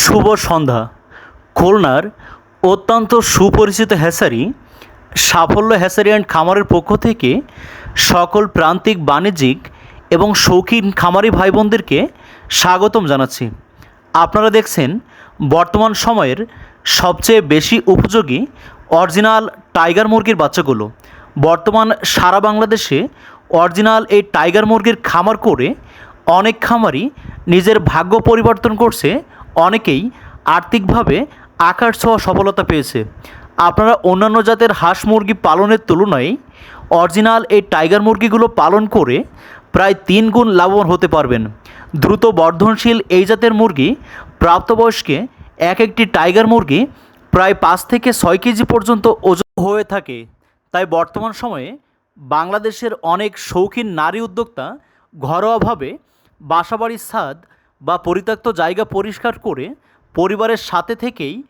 শুভ সন্ধ্যা। খুলনার অত্যন্ত সুপরিচিত হ্যাসারি, সাফল্য হ্যাসারি অ্যান্ড খামারের পক্ষ থেকে সকল প্রান্তিক বাণিজ্যিক এবং শৌখিন খামারি ভাই বোনদেরকে স্বাগতম জানাচ্ছি। আপনারা দেখছেন বর্তমান সময়ের সবচেয়ে বেশি উপযোগী অরিজিনাল টাইগার মুরগির বাচ্চাগুলো। বর্তমান সারা বাংলাদেশে অরিজিনাল এই টাইগার মুরগির খামার করে অনেক খামারই নিজের ভাগ্য পরিবর্তন করছে অনেকেই আর্থিকভাবে আকার ছোঁয়া সফলতা পেয়েছে। আপনারা অন্যান্য জাতের হাঁস মুরগি পালনের তুলনায় অরিজিনাল এই টাইগার মুরগিগুলো পালন করে প্রায় তিন গুণ লাভবান হতে পারবেন। দ্রুত বর্ধনশীল এই জাতের মুরগি প্রাপ্তবয়স্কে এক একটি টাইগার মুরগি প্রায় পাঁচ থেকে ছয় কেজি পর্যন্ত ওজন হয়ে থাকে। তাই বর্তমান সময়ে বাংলাদেশের অনেক শৌখিন নারী উদ্যোক্তা ঘরোয়াভাবে বাসাবাড়ির ছাদ বা পরিত্যক্ত জায়গা পরিষ্কার করে পরিবারের সাথে থেকেই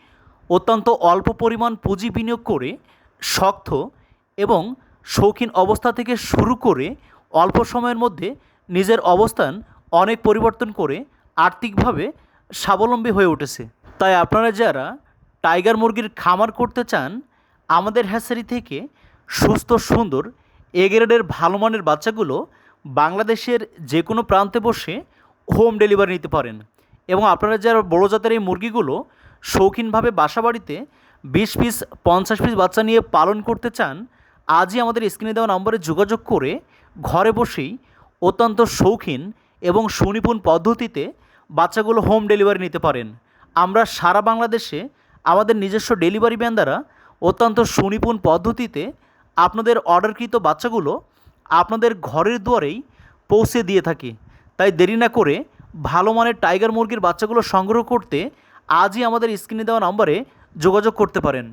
অত্যন্ত অল্প পরিমাণ পুঁজি বিনিয়োগ করে শক্ত এবং শৌখিন অবস্থা থেকে শুরু করে অল্প সময়ের মধ্যে নিজের অবস্থান অনেক পরিবর্তন করে আর্থিকভাবে স্বাবলম্বী হয়ে উঠেছে। তাই আপনারা যারা টাইগার মুরগির খামার করতে চান, আমাদের হ্যাসারি থেকে সুস্থ, সুন্দর, এ ভালো মানের বাচ্চাগুলো বাংলাদেশের যে কোনো প্রান্তে বসে হোম ডেলিভারি নিতে পারেন। এবং আপনারা যারা বড়ো জাতের এই মুরগিগুলো শৌখিনভাবে বাসা বাড়িতে বিশ পিস, পঞ্চাশ পিস বাচ্চা নিয়ে পালন করতে চান, আজই আমাদের স্ক্রিনে দেওয়া নম্বরে যোগাযোগ করে ঘরে বসেই অত্যন্ত শৌখিন এবং সুনিপুণ পদ্ধতিতে বাচ্চাগুলো হোম ডেলিভারি নিতে পারেন। আমরা সারা বাংলাদেশে আমাদের নিজস্ব ডেলিভারি ম্যান দ্বারা অত্যন্ত সুনিপুণ পদ্ধতিতে আপনাদের অর্ডারকৃত বাচ্চাগুলো আপনাদের ঘরের দুয়ারেই পৌঁছে দিয়ে থাকি। তাই দেরি না করে ভালো মানের টাইগার মুরগির বাচ্চাগুলো সংগ্রহ করতে আজই আমাদের স্ক্রিনে দেওয়া নম্বরে যোগাযোগ করতে পারেন।